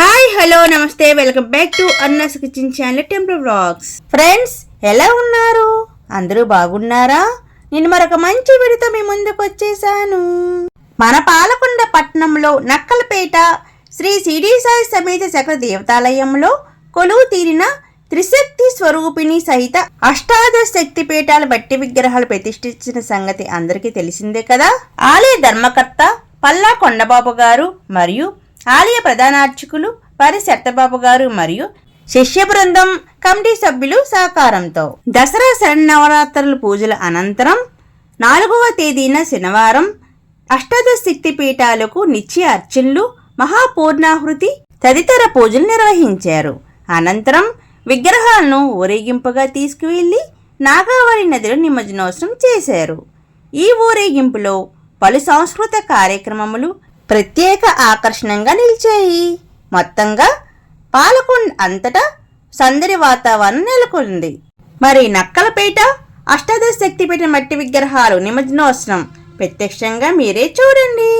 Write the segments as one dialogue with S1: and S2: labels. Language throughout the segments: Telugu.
S1: హాయ్ హలో నమస్తే welcome back to Anna's kitchen channel temple blogs friends ఎలా ఉన్నారు? అందరూ బాగున్నారా? నేను మరొక మంచి విడితో మీ ముందుకు వచ్చేసాను. మన పాలకొండ పట్టణంలో నక్కలపేట శ్రీ సిడి సాయి సమేత సకల దేవతాలయంలో కొలువు తీరిన త్రిశక్తి స్వరూపిణి సహిత అష్టాదశ శక్తి పీఠాల బట్టి విగ్రహాలు ప్రతిష్ఠించిన సంగతి అందరికీ తెలిసిందే కదా? ఆలయ ధర్మకర్త పల్లా కొండబాబు గారు మరియు ఆలయ ప్రధానార్చకులు వారి సత్యబాబు గారు మరియు శిష్య బృందం కమిటీ సభ్యులు సహకారంతో దసరా శరన్నవరాత్రుల పూజల అనంతరం నాలుగవ తేదీన శనివారం అష్టాదశ శక్తి పీఠాలకు నిత్య అర్చనలు మహాపూర్ణాహృతి తదితర పూజలు నిర్వహించారు. అనంతరం విగ్రహాలను ఊరేగింపుగా తీసుకువెళ్ళి నాగావళి నదిలో నిమజ్జనోత్సవం చేశారు. ఈ ఊరేగింపులో పలు సాంస్కృతిక కార్యక్రమములు ప్రత్యేక ఆకర్షణంగా నిలిచాయి. మొత్తంగా పాలకొండ అంతటా సందడి వాతావరణం నెలకొంది. మరి నక్కలపేట అష్టాదశ శక్తిపీఠ మట్టి విగ్రహాలు నిమజ్జనోత్సవం. ప్రత్యక్షంగా మీరే చూడండి.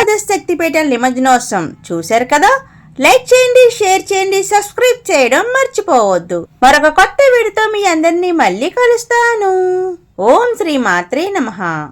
S2: ఊరి
S1: శక్తిపీఠ నిమజ్జనోత్సవం. చూశారు కదా? లైక్ చేయండి షేర్ చేయండి సబ్స్క్రైబ్ చేయడం మర్చిపోవద్దు. మరొక కొత్త వీడితో మీ అందరినీ మళ్ళీ కలుస్తాను. ఓం శ్రీ మాత్రే నమః.